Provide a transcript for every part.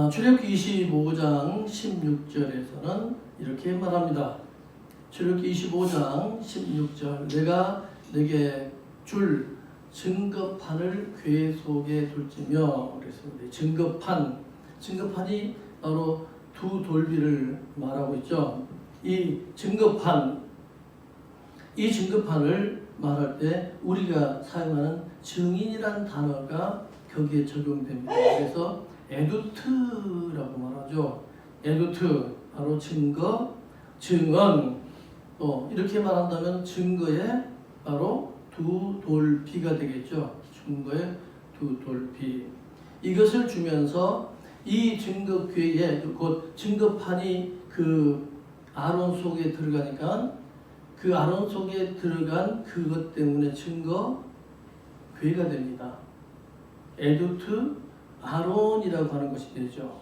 아, 출애굽기 25장 16절에서는 이렇게 말합니다. 출애굽기 25장 16절 내가 내게 줄 증거판을 궤 속에 둘지며 그랬습니다. 증거판 증거판이 바로 두 돌비를 말하고 있죠. 이 증거판 이 증거판을 말할 때 우리가 사용하는 증인이란 단어가 거기에 적용됩니다. 그래서 에두트라고 말하죠. 에두트 바로 증거, 증언 또 이렇게 말한다면 증거의 바로 두 돌비가 되겠죠. 증거의 두 돌비 이것을 주면서 이 증거궤에 곧 증거판이 그 아론 속에 들어가니까 그 아론 속에 들어간 그것 때문에 증거 괴가 됩니다. 에두트 아론이라고 하는 것이 되죠.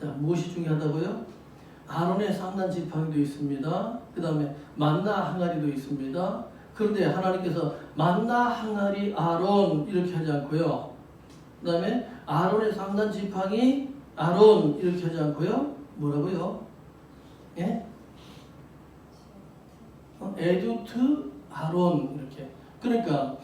자, 무엇이 중요하다고요? 아론의 상단 지팡이도 있습니다. 그 다음에 만나 항아리도 있습니다. 그런데 하나님께서 만나 항아리 아론 이렇게 하지 않고요. 그 다음에 아론의 상단 지팡이 아론 이렇게 하지 않고요. 뭐라고요? 예? 어, 에두트 아론 이렇게 그러니까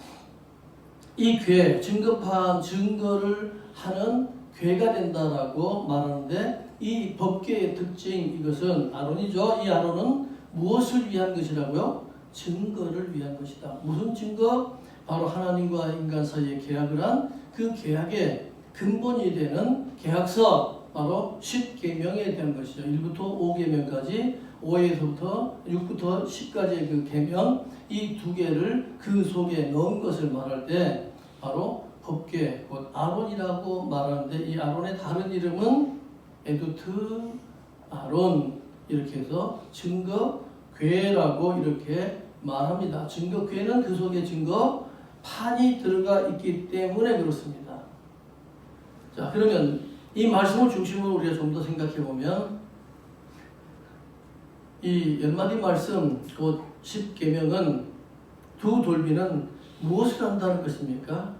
이 괴 증거판 증거를 하는 괴가 된다라고 말하는데 이 법계의 특징 이것은 아론이죠. 이 아론은 무엇을 위한 것이라고요? 증거를 위한 것이다. 무슨 증거? 바로 하나님과 인간 사이에 계약을 한 그 계약의 근본이 되는 계약서 바로 10계명에 대한 것이죠 1부터 5계명까지 5에서부터 6부터 10까지의 그 계명 이 두 개를 그 속에 넣은 것을 말할 때 바로 법계 곧 아론이라고 말하는데 이 아론의 다른 이름은 에두트 아론 이렇게 해서 증거 괴라고 이렇게 말합니다. 증거 괴는 그 속에 증거 판이 들어가 있기 때문에 그렇습니다. 자 그러면 이 말씀을 중심으로 우리가 좀 더 생각해 보면 이 연마디 말씀 곧 10계명은 두 돌비는 무엇을 한다는 것입니까?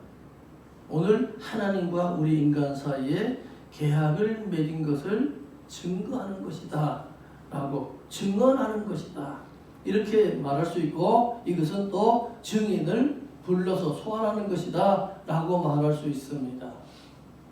오늘 하나님과 우리 인간 사이에 계약을 맺은 것을 증거하는 것이다 라고 증언하는 것이다 이렇게 말할 수 있고 이것은 또 증인을 불러서 소환하는 것이다 라고 말할 수 있습니다